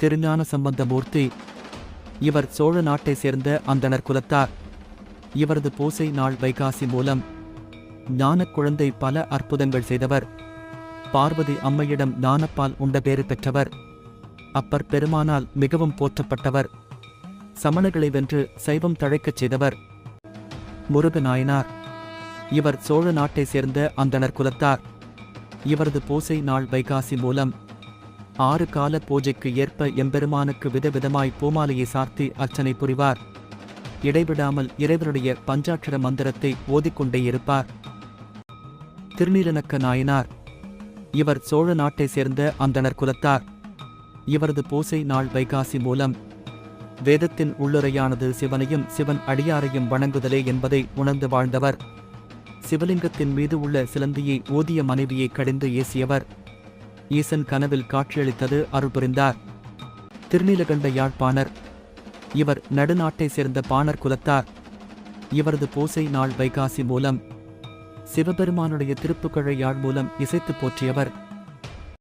திருஞான சம்பந்தமூர்த்தி இவர் சோழ நாட்டை சேர்ந்த அந்தணர் குலத்தார். இவரது பூசை நாள் வைகாசி மூலம் ஞான குழந்தை பல அற்புதங்கள் செய்தவர். பார்வதி அம்மையிடம் ஞானப்பால் உண்ட பேறு பெற்றவர். அப்பர் பெருமானால் மிகவும் போற்றப்பட்டவர். சமணர்களை வென்று சைவம் தழைக்கச் செய்தவர். முருகநாயனார். இவர் சோழ நாட்டை சேர்ந்த அந்தணர் குலத்தார். இவரது பூசை நாள் வைகாசி மூலம் ஆறு கால பூஜைக்கு ஏற்ப எம்பெருமானுக்கு விதவிதமாய் பூமாலையை சார்த்தி அர்ச்சனை புரிவார். இடைவிடாமல் இறைவனுடைய பஞ்சாட்சர மந்திரத்தை ஓதிக்கொண்டே இருப்பார். திருநீலனக்க நாயனார் இவர் சோழ நாட்டை சேர்ந்த அந்தணர் குலத்தார். இவரது பூசை நாள் வைகாசி மூலம் வேதத்தின் உள்ளுரையானது சிவனையும் சிவன் அடியாரையும் வணங்குதலே என்பதை உணர்ந்து வாழ்ந்தவர். சிவலிங்கத்தின் மீது உள்ள சிலந்தியை ஊதிய மனைவியை கடிந்து ஏசியவர். ஈசன் கனவில் காட்சியளித்தது அருள்புரிந்தார். திருநீலகண்ட யாழ்ப்பாணர் இவர் நடுநாட்டை சேர்ந்த பாணர் குலத்தார். இவரது பூசை நாள் வைகாசி மூலம் சிவபெருமானுடைய திருப்புகழை யாழ் மூலம் இசைத்து போற்றியவர்.